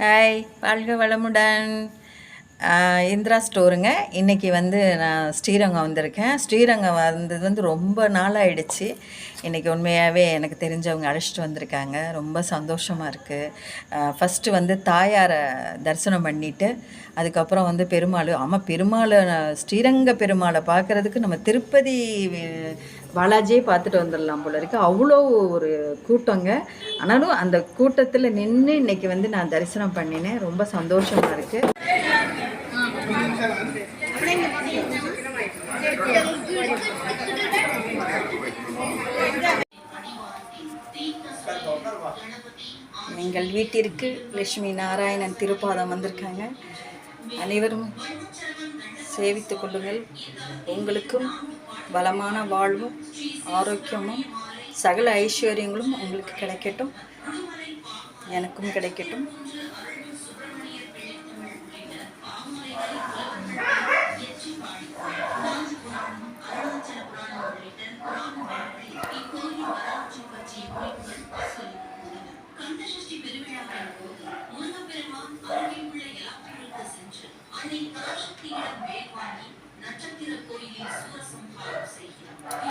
Hi வாழ்க வளமுடன். இந்திரா ஸ்டோருங்க. இன்றைக்கி வந்து நான் ஸ்ரீரங்கம் வந்திருக்கேன். ஸ்ரீரங்கம் வந்தது வந்து ரொம்ப நாளாயிடுச்சு. இன்றைக்கி உண்மையாகவே எனக்கு தெரிஞ்சவங்க அழைச்சிட்டு வந்திருக்காங்க. ரொம்ப சந்தோஷமாக இருக்குது ஃபஸ்ட்டு வந்து தாயாரை தரிசனம் பண்ணிவிட்டு அதுக்கப்புறம் வந்து பெருமாள். ஆமாம் பெருமாளை ஸ்ரீரங்க பெருமாளை பார்க்குறதுக்கு நம்ம திருப்பதி பாலாஜியே பார்த்துட்டு வந்துடலாம் போல இருக்குது அவ்வளோ ஒரு கூட்டங்க. ஆனாலும் அந்த கூட்டத்தில் நின்று இன்னைக்கு வந்து நான் தரிசனம் பண்ணினேன். ரொம்ப சந்தோஷமாக இருக்குது எங்கள் வீட்டிற்கு லட்சுமி நாராயணன் திருப்பாதம் வந்திருக்காங்க. அனைவரும் சேவித்து கொள்ளுங்கள். உங்களுக்கும் வளமான வாழ்வும் ஆரோக்கியமும் சகல ஐஸ்வர்யங்களும் உங்களுக்கு கிடைக்கட்டும். எனக்கும் கிடைக்கட்டும். பெருவிழாக்களுக்கு முருகப்பெருமான் ಹನಿ ಕಾಡುತ್ತೀರ ಬೇಗವಾಗಿ ನಕ್ಷತ್ರ ಕೊಯ್ಲಿ ಸೂರ ಸಂಹಾರ ಸಹಿತ